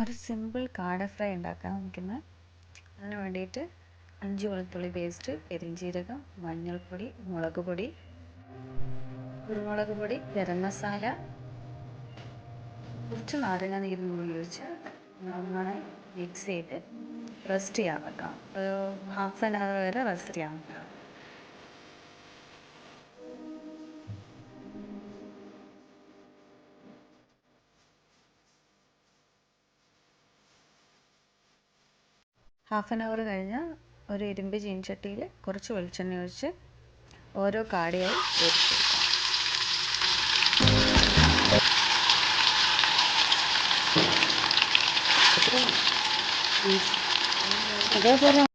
ഒരു സിമ്പിൾ കാട ഫ്രൈ ഉണ്ടാക്കാൻ നോക്കുന്നത് അതിന് വേണ്ടിയിട്ട് അഞ്ച് വെളുത്തുള്ളി പേസ്റ്റ് പെരിഞ്ജീരകം മഞ്ഞൾപ്പൊടി മുളക് പൊടി. കുരുമുളക് പൊടി ഗരം മസാല. കുറച്ച് നാരങ്ങ നീരും കൂടി ഒഴിച്ച് നന്നായി മിക്സ് ചെയ്ത് റെസ്റ്റ് ചെയ്യാൻ വെക്കാം. ഒരു ഹാഫ് ആൻ അവർ വരെ റെസ്റ്റ് ചെയ്യാൻ വെക്കാം. ഹാഫ് ആൻ അവർ കഴിഞ്ഞ് ഒരു ഇരുമ്പ് ചീനച്ചട്ടിയിൽ കുറച്ച് വെളിച്ചെണ്ണ ഒഴിച്ച് ഓരോ കാടയായി അതേപോലെ